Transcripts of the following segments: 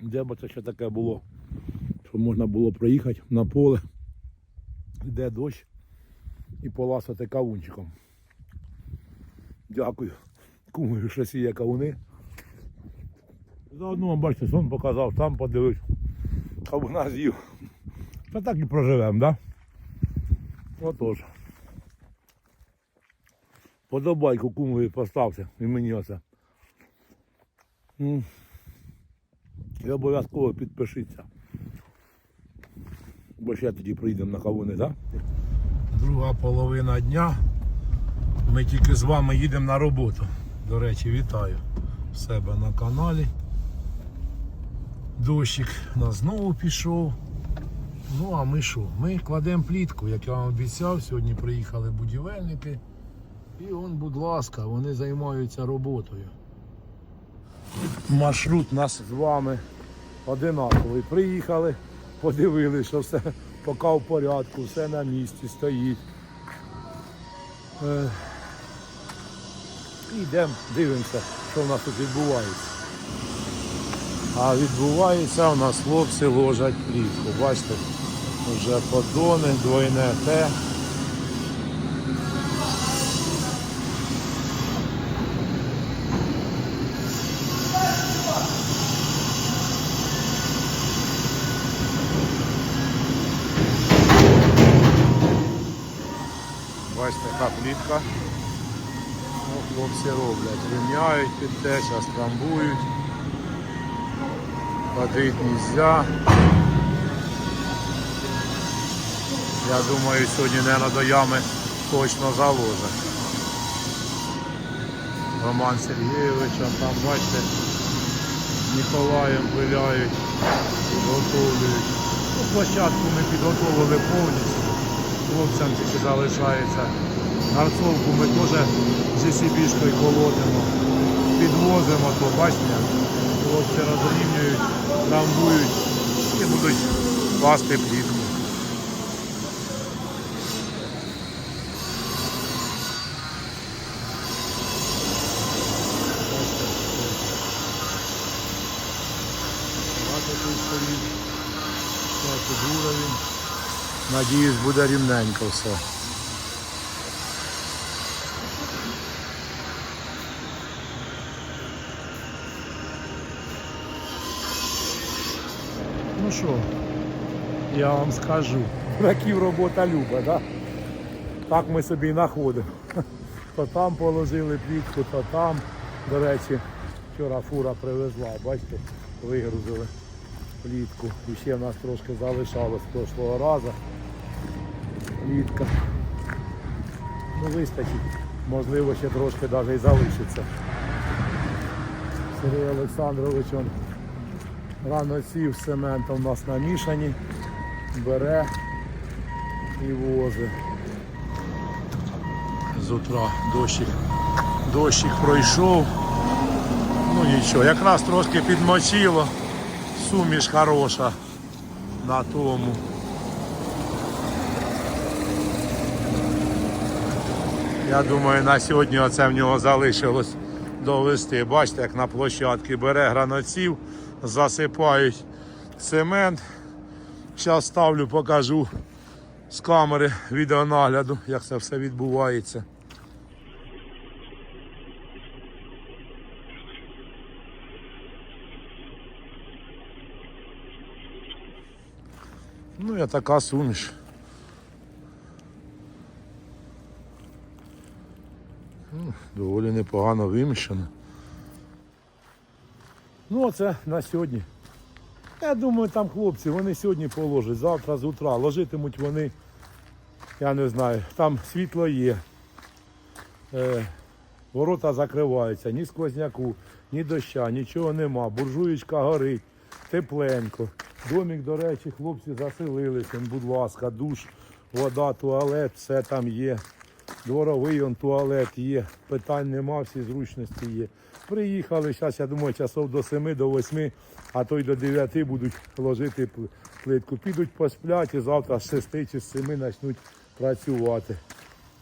Де б це ще таке було, щоб можна було проїхати на поле, йде дощ і поласати кавунчиком. Дякую. Кумою, що сіє кавуни. Заодно, бачите, сон показав, там подивився. Кавуна з'їв. Та так і проживемо, да? Отож. Подобайку кумові поставте і мені оце. І обов'язково підпишіться. Бо ще тоді прийдемо на кавуни, так? Друга половина дня. Ми тільки з вами їдемо на роботу. До речі, вітаю в себе на каналі. Дощик у нас знову пішов. Ну а ми що? Ми кладемо плітку, як я вам обіцяв. Сьогодні приїхали будівельники. І он, будь ласка, вони займаються роботою. Маршрут нас з вами одинаковий. Приїхали, подивилися, що все поки в порядку, все на місці стоїть. Е, і йдемо, дивимося, що в нас тут відбувається. А відбувається у нас хлопці ложать плітку. Бачите, вже подони, двойне те. Яка плітка. Ну, хлопці роблять, рівняють під те, зараз трамбують. Ходить нельзя. Я думаю, сьогодні, мабуть, до ями точно заложать. Роман Сергійович, а там, бачите, Ніколаєм пиляють, підготовлюють. Ну, площадку ми підготовили повністю. Хлопцям тільки залишається. Гарцовку ми теж JCB-шкою колотимо, підвозимо, то бачите, хлопці розрівнюють, трамбують і будуть класти плітку. Надіюсь, буде рівненько все. Що, я вам скажу. Раків робота люба, да? так ми собі і знаходимо. То там положили плітку, то там. До речі, вчора фура привезла, бачите, вигрузили плітку. І ще в нас трошки залишалось прошлого разу. Плітка. Ну вистачить. Можливо, ще трошки навіть і залишиться. Сергій Олександрович рано сів цементом у нас намішані, бере і возить. З утра дощик, дощик пройшов. Ну нічого, якраз трошки підмочило. Суміш хороша на тому. Я думаю, на сьогодні оце в нього залишилось довести. Бачите, як на площадці бере граноців, засипають цемент. Зараз ставлю, покажу з камери відеонагляду, як це все відбувається. Ну, я така суміш. Доволі непогано вимішано. Ну, оце на сьогодні. Я думаю, там хлопці, вони сьогодні положать, завтра з утра. Ложитимуть вони, я не знаю, там світло є. Е, ворота закриваються, ні сквозняку, ні доща, нічого нема. Буржуєчка горить, тепленько. Домик, до речі, хлопці заселилися, будь ласка, душ, вода, туалет, все там є. Дворовий он туалет є, питань нема, всі зручності є. Приїхали, зараз, я думаю, часов до 7, до 8, а то й до 9 будуть ложити плитку. Підуть посплять і завтра з 6 чи з 7 почнуть працювати.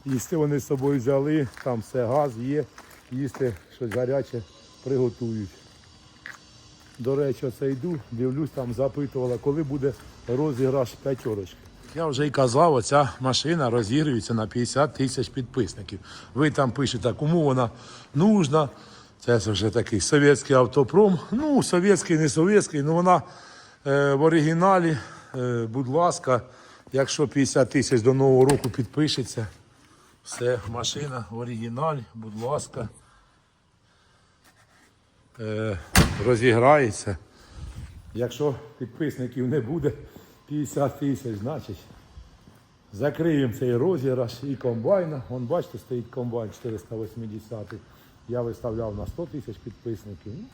Їсти вони з собою взяли, там все, газ є, їсти щось гаряче приготують. До речі, оце йду, дивлюсь, там запитувала, коли буде розіграш п'ятерочки. Я вже й казав, оця машина розігрується на 50 тисяч підписників. Ви там пишете, кому вона нужна. Це вже такий совєтський автопром. Ну, совєтський, не совєтський, ну вона е, в оригіналі. Е, будь ласка, якщо 50 тисяч до Нового року підпишеться, все, машина в оригіналі, будь ласка е, розіграється. Якщо підписників не буде 50 тисяч, значить закриємо цей розіграш і комбайна. Вон бачите, стоїть комбайн 480. Я виставляв на 100 тисяч підписників. Ну,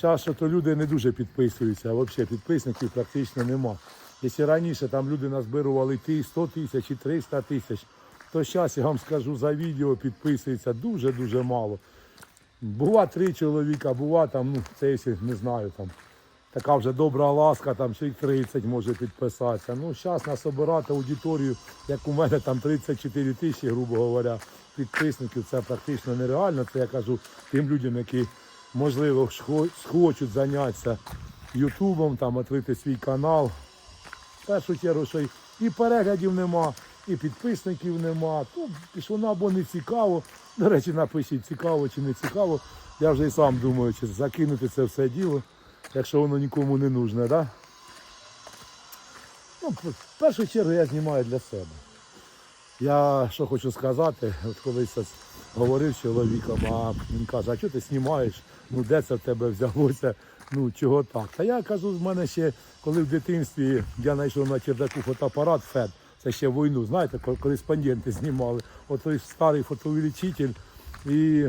Зараз що то люди не дуже підписуються, а взагалі підписників практично нема. Якщо раніше там люди назбирували 100 тисяч і 300 тисяч, то зараз я вам скажу за відео підписується дуже-дуже мало. Бува три чоловіка, бува там, ну, це якщо не знаю, там така вже добра ласка, там ще й 30 може підписатися. Ну, зараз нас обирати аудиторію, як у мене там 34 тисячі, грубо говоря, підписників, це практично нереально. Це я кажу тим людям, які, можливо, схочуть зайнятися Ютубом, там, відкрити свій канал. В першу чергу, що і переглядів нема, і підписників нема. То пішло або не цікаво. До речі, напишіть, цікаво чи не цікаво. Я вже і сам думаю, чи закинути це все діло, якщо воно нікому не нужне, да? Ну, в першу чергу я знімаю для себе. Я що хочу сказати, от колись говорив з чоловіком, а він каже, а чого ти знімаєш? Ну де це в тебе взялося? Ну чого так? Та я кажу, з мене ще, коли в дитинстві я знайшов на чердаку фотоапарат ФЕД, це ще війну, знаєте, кореспонденти знімали. От той старий фотоувеличитель. І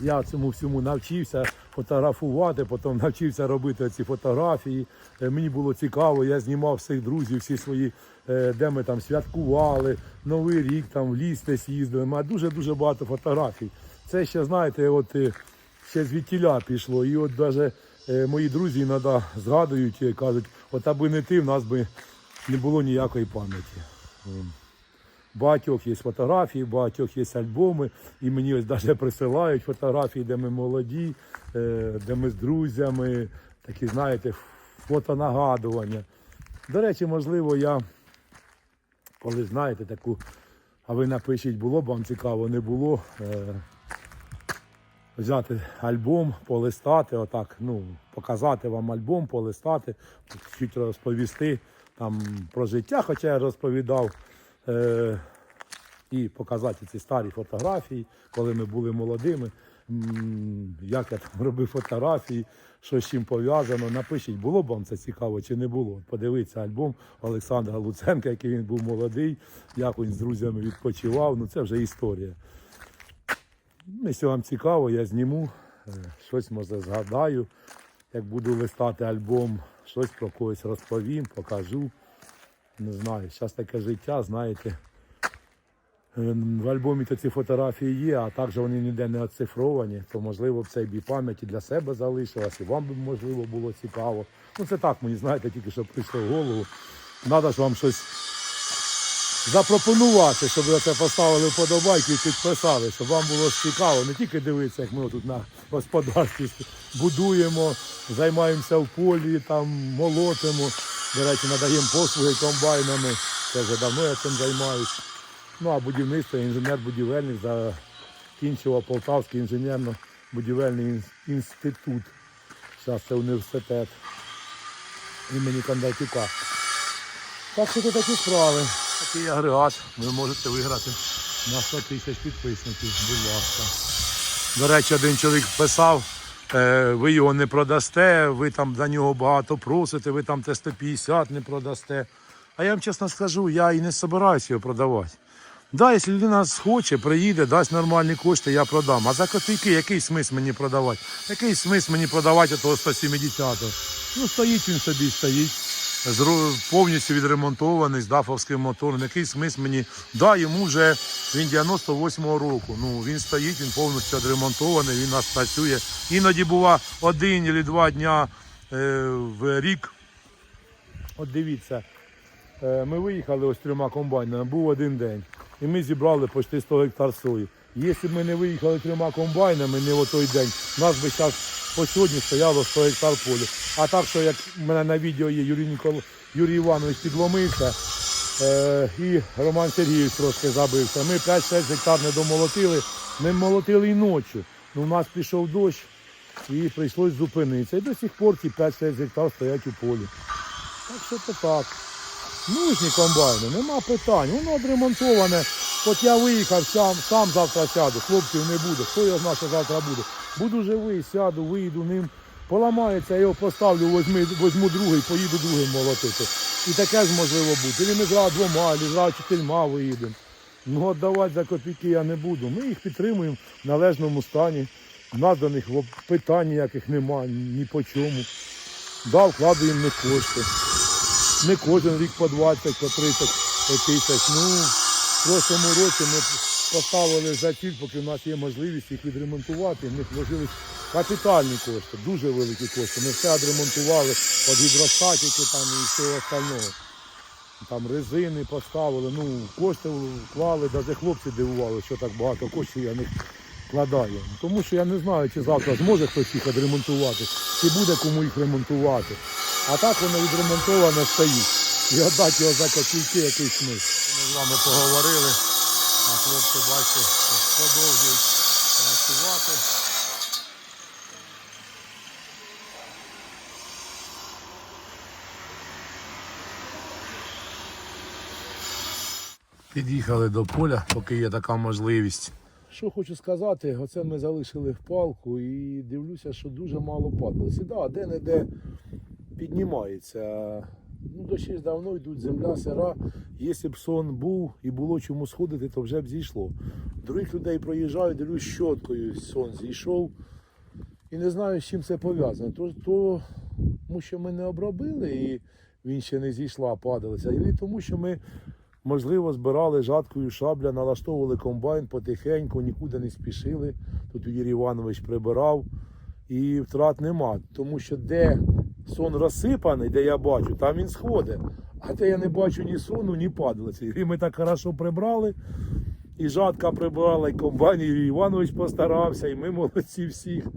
я цьому всьому навчився фотографувати, потім навчився робити ці фотографії. Е, Мені було цікаво, я знімав всіх друзів, всі свої, е, де ми там святкували, Новий рік, там в ліс десь їздили. У дуже-дуже багато фотографій. Це ще, знаєте, от е, ще звідтіля пішло. І от навіть мої друзі іноді згадують, е, кажуть, от аби не ти, в нас би не було ніякої пам'яті. Багатьох є фотографії, багатьох є альбоми, і мені ось навіть присилають фотографії, де ми молоді, е, де ми з друзями, такі, знаєте, фотонагадування. До речі, можливо, я, коли знаєте таку, а ви напишіть, було б вам цікаво, не було. Е, взяти альбом, полистати, отак, ну, показати вам альбом, полистати, чуть розповісти там про життя, хоча я розповідав. Е, і показати ці старі фотографії, коли ми були молодими, як я там робив фотографії, що з чим пов'язано. Напишіть, було б вам це цікаво чи не було. Подивіться альбом Олександра Луценка, який він був молодий, як він з друзями відпочивав. Ну це вже історія. Якщо вам цікаво, я зніму, е, щось може згадаю. Як буду листати альбом, щось про когось розповім, покажу. Не знаю, зараз таке життя, знаєте. Е, В альбомі то ці фотографії є, а також вони ніде не оцифровані, то можливо б це б і пам'яті для себе залишилось, і вам би можливо було цікаво. Ну це так мені, знаєте, тільки що прийшло в голову. Треба ж вам щось запропонувати, щоб ви це поставили вподобайки і підписали, щоб вам було цікаво, не тільки дивитися, як ми тут на господарстві будуємо, займаємося в полі, там молотимо. До речі, надаємо послуги комбайнами. Це вже давно я цим займаюся. Ну а будівництво, інженер-будівельник закінчував Полтавський інженерно-будівельний інститут. Зараз це університет імені Кондратюка. Так що це такі справи. Такий агрегат ви можете виграти на 100 тисяч підписників, будь ласка. До речі, один чоловік писав, ви його не продасте, ви там за нього багато просите, ви там те 150 не продасте. А я вам чесно скажу, я і не збираюся його продавати. Да, якщо людина схоче, приїде, дасть нормальні кошти, я продам. А за копійки який смисл мені продавати? Який смисл мені продавати того 170-го? Ну, стоїть він собі, стоїть. Повністю відремонтований з дафовським мотором. Який смисл мені? Да, йому вже він 98-го року. Ну він стоїть, він повністю відремонтований, він нас працює. Іноді бува один чи два дня е, в рік. От дивіться, е, ми виїхали ось трьома комбайнами, був один день. І ми зібрали почти 100 гектар сої. Якщо б ми не виїхали трьома комбайнами, не в той день, у нас би зараз по сьогодні стояло 100 гектар полю. А так, що як в мене на відео є Юрій, Нікол... Юрій Іванович підломився, і Роман Сергійович трошки забився. Ми 5-6 гектар не домолотили, ми молотили і ночі. Ну, у нас пішов дощ і прийшлось зупинитися. І до сих пор ці 5-6 гектар стоять у полі. Так що то так. Нужні комбайни, нема питань. Воно відремонтоване. От я виїхав, сам, сам завтра сяду, хлопців не буде. Хто його знає, що завтра буде. Буду живий, сяду, виїду ним. Поламається, я його поставлю, возьму, возьму другий, поїду другим молотити. І таке ж можливо бути. І ми зразу двома, або зразу чотирма виїдемо. Ну, віддавати за копійки я не буду. Ми їх підтримуємо в належному стані. У нас до них во- питань ніяких немає, ні по чому. Да, вкладуємо не кошти. Не кожен рік по 20, по 30 тисяч. Ну, в прошлому році ми поставили за ціль, поки в нас є можливість їх відремонтувати. Них вложились капітальні кошти, дуже великі кошти. Ми все відремонтували від гідростатики там і всього остального. Там резини поставили, ну, кошти вклали, навіть хлопці дивували, що так багато коштів я них вкладаю. Тому що я не знаю, чи завтра зможе хтось їх відремонтувати, чи буде кому їх ремонтувати. А так воно відремонтоване стоїть. І віддати його за копійки якийсь смисл. Ми з вами поговорили, а хлопці, бачите, продовжують працювати. Під'їхали до поля, поки є така можливість. Що хочу сказати, оце ми залишили в палку і дивлюся, що дуже мало падалося. Да, де-не-де піднімається. Ну, дощі ж давно йдуть, земля сира. Якщо б сон був і було чому сходити, то вже б зійшло. Других людей проїжджаю, дивлюсь щоткою, сон зійшов. І не знаю, з чим це пов'язано. То, то, тому що ми не обробили і він ще не зійшла, падалися. І тому що ми, можливо, збирали жаткою шабля, налаштовували комбайн потихеньку, нікуди не спішили. Тут Юрій Іванович прибирав і втрат нема. Тому що де сон розсипаний, де я бачу, там він сходить. А де я не бачу ні сону, ні падалиці. І ми так хорошо прибрали. І жатка прибрала, і комбайн Юрій Іванович постарався, і ми молодці всіх.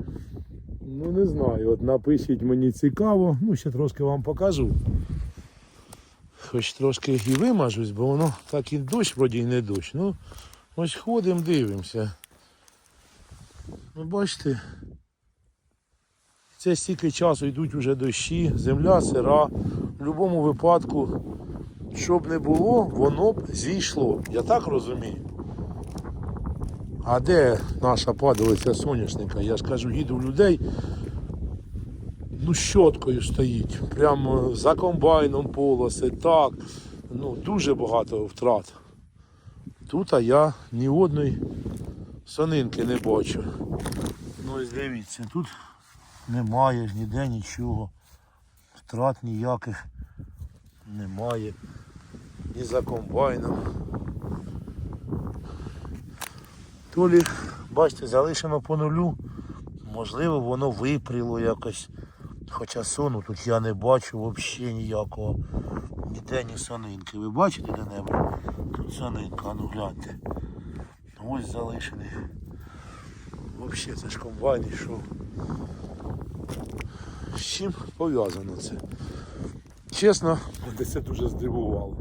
Ну не знаю, от напишіть мені цікаво. Ну, ще трошки вам покажу. Хоч трошки і вимажусь, бо воно так і дощ, вроді і не дощ. Ну, ось ходимо, дивимося. Ну, бачите, це стільки часу йдуть уже дощі, земля сира. В будь-якому випадку, щоб не було, воно б зійшло. Я так розумію. А де наша падалиця соняшника? Я ж кажу, їду в людей, ну щоткою стоїть. Прямо за комбайном полоси, так. Ну, дуже багато втрат. Тут а я ні одної сонинки не бачу. Ну ось дивіться, тут немає ніде нічого. Втрат ніяких немає. Ні за комбайном. То лі, бачите, залишено по нулю. Можливо, воно випріло якось. Хоча сону тут я не бачу взагалі ніякого. Ніде ні сонинки. Ви бачите де-небудь? Тут сонинка, ну гляньте. Ось залишений. Взагалі це ж комбайн йшов. З чим пов'язано це? Чесно, мене це дуже здивувало.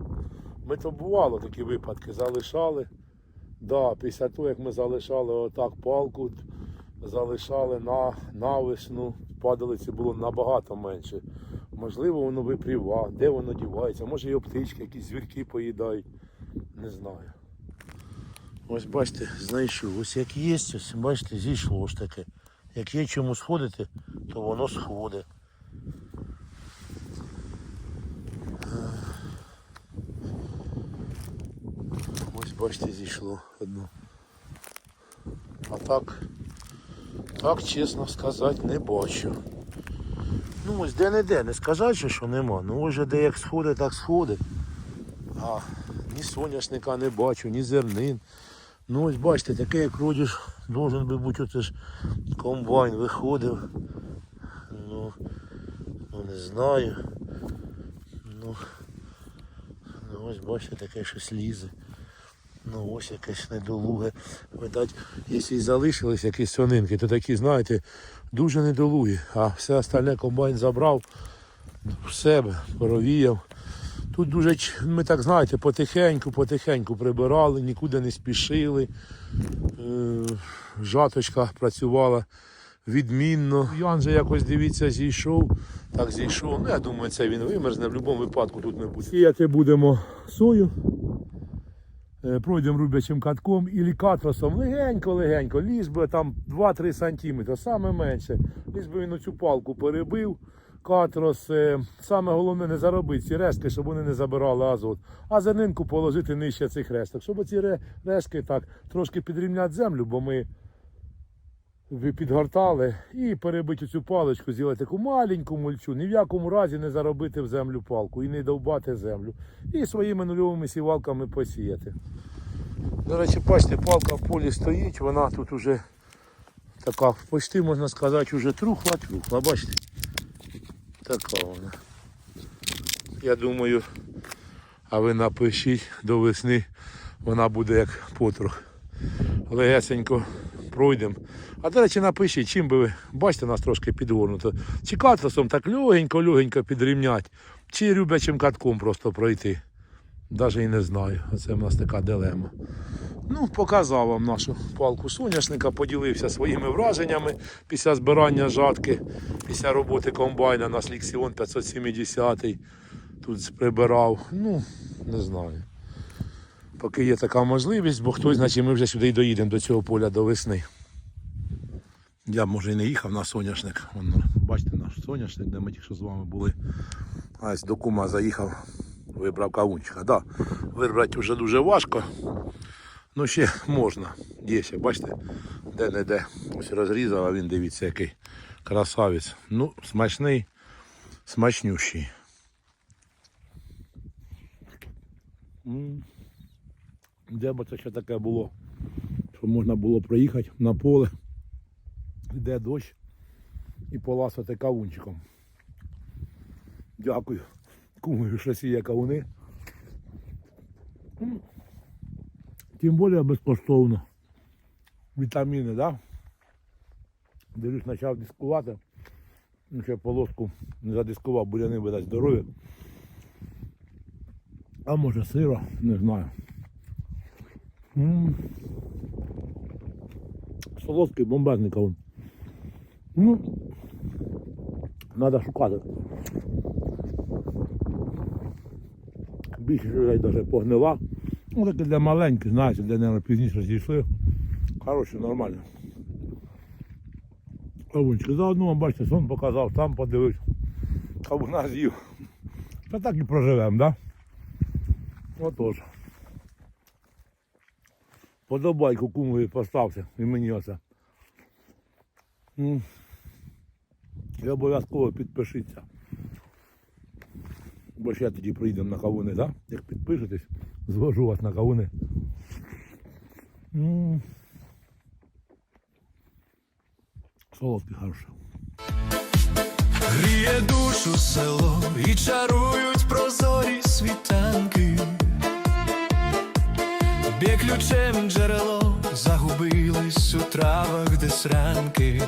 Ми то бувало такі випадки, залишали. Да, після того, як ми залишали отак палку, залишали на навесну, падалиці було набагато менше. Можливо, воно випріва, де воно дівається, може і птички, якісь звірки поїдають. Не знаю. Ось бачите, знайшов. Ось як є, ось бачите, зійшло ж таке. Як є чому сходити, то воно сходить. Ось бачите, зійшло одно. А так, так чесно сказати, не бачу. Ну ось де-не-де, не сказати, що нема. Ну ось де як сходить, так сходить. А ні соняшника не бачу, ні зернин. Ну ось бачите, таке як родиш, должен би бути оце ж комбайн виходив. Ну, ну не знаю. Ну, ну ось бачите, таке щось лізе. Ну ось якесь недолуге. Видать, якщо і залишились якісь сонинки, то такі, знаєте, дуже недолугі. А все остальне комбайн забрав в себе, провіяв. Тут дуже, ми так знаєте, потихеньку, потихеньку прибирали, нікуди не спішили. Е, жаточка працювала відмінно. Ян же якось дивіться, зійшов. Так зійшов. Ну, я думаю, це він вимерзне. В будь-якому випадку тут не буде. Сіяти будемо сою. Е, Пройдемо рубячим катком і катросом легенько-легенько, ліж би там 2-3 сантиметри, саме менше. Ліж би він оцю палку перебив, катрос. е, Саме головне не заробити ці рештки, щоб вони не забирали азот. А зернинку положити нижче цих решток, щоб ці решки так трошки підрівняти землю, бо ми підгортали і перебити цю паличку, зробити таку маленьку мульчу, ні в якому разі не заробити в землю палку і не довбати землю. І своїми нульовими сівалками посіяти. До речі, бачите, палка в полі стоїть, вона тут уже така, почти можна сказати, вже трухла, трухла, бачите? Така вона. Я думаю, а ви напишіть до весни, вона буде як потрох. Легесенько пройдемо. А до речі, напишіть, чим би ви, бачите, нас трошки підгорнуто. Чи катросом так легенько-легенько підрівняти, чи рюбячим катком просто пройти. Навіть і не знаю. Оце в нас така дилема. Ну, показав вам нашу палку соняшника, поділився своїми враженнями після збирання жатки, після роботи комбайна на Ліксіон 570 тут прибирав. Ну, не знаю. Поки є така можливість, бо хтось, значить ми вже сюди й доїдемо до цього поля до весни. Я може і не їхав на соняшник. Вон, бачите наш соняшник, де ми тільки з вами були. А ось до кума заїхав, вибрав кавунчика. Да, вибрати вже дуже важко. Ну ще можна. Є ще, бачите, де-не-де. Ось розрізав, а він дивіться, який красавець. Ну, смачний, смачнющий. М. Де б це ще таке було, що можна було проїхати на поле, йде дощ і поласати кавунчиком. Дякую. Кумою, що сіє кавуни. Тим більше безкоштовно. Вітаміни, да? Дивлюсь, почав дискувати. Ну, ще полоску не задискував, буряни видать здоров'я. А може сира, не знаю. Солодкий бомбезний кавун. Ну, треба шукати. Більше людей навіть погнила. Ну, таке для маленьких, знаєте, де, мабуть, пізніше зійшли. Коротше, нормально. Кавунчики. Заодно вам бачите, сон показав, там подивився. Кавуна з'їв. Та так і проживемо, да? Отож. Подобайку кумові поставте і мені оце. І обов'язково підпишіться. Бо ще тоді приїдемо на кавуни, так? Як підпишетесь, звожу вас на кавуни. Солодкий хороший. Гріє душу село і чарують прозорі світанки. Б'є ключем джерело, загубились у травах, де сранки.